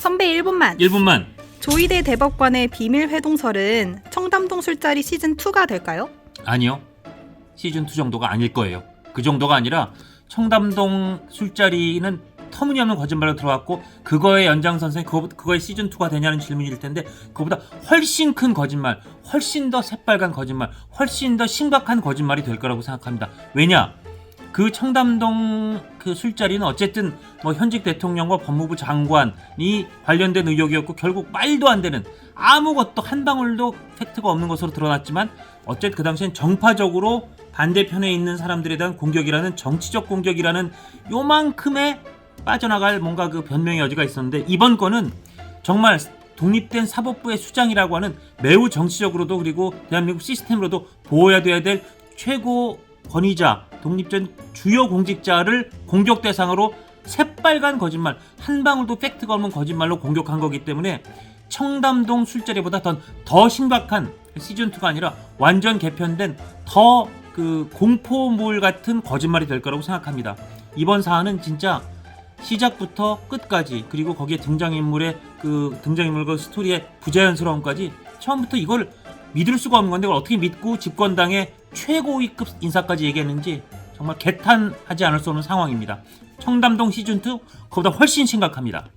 선배 1분만. 1분만. 조이대 대법관의 비밀 회동설은 청담동 술자리 시즌 2가 될까요? 아니요. 시즌 2 정도가 아닐 거예요. 그 정도가 아니라 청담동 술자리는 터무니없는 거짓말로 들어왔고 그거의 연장선상에 그거, 그거의 시즌 2가 되냐는 질문일 텐데 그거보다 훨씬 큰 거짓말, 훨씬 더 새빨간 거짓말, 훨씬 더 심각한 거짓말이 될 거라고 생각합니다. 왜냐? 그 청담동 그 술자리는 어쨌든 뭐 현직 대통령과 법무부 장관이 관련된 의혹이었고 결국 말도 안 되는 아무것도 한 방울도 팩트가 없는 것으로 드러났지만 어쨌든 그 당시엔 정파적으로 반대편에 있는 사람들에 대한 공격이라는 정치적 공격이라는 요만큼의 빠져나갈 뭔가 그 변명의 여지가 있었는데 이번 건은 정말 독립된 사법부의 수장이라고 하는 매우 정치적으로도 그리고 대한민국 시스템으로도 보호해야 돼야 될 최고 권위자, 독립된 주요 공직자를 공격 대상으로 새빨간 거짓말, 한 방울도 팩트가 없는 거짓말로 공격한 거기 때문에 청담동 술자리보다 더, 더 심각한 시즌2가 아니라 완전 개편된 더 그 공포물 같은 거짓말이 될 거라고 생각합니다. 이번 사안은 진짜 시작부터 끝까지 그리고 거기에 등장인물의 그 등장인물과 스토리의 부자연스러움까지 처음부터 이걸 믿을 수가 없는 건데 이걸 어떻게 믿고 집권당의 최고위급 인사까지 얘기했는지 정말 개탄하지 않을 수 없는 상황입니다. 청담동 시즌2 그보다 훨씬 심각합니다.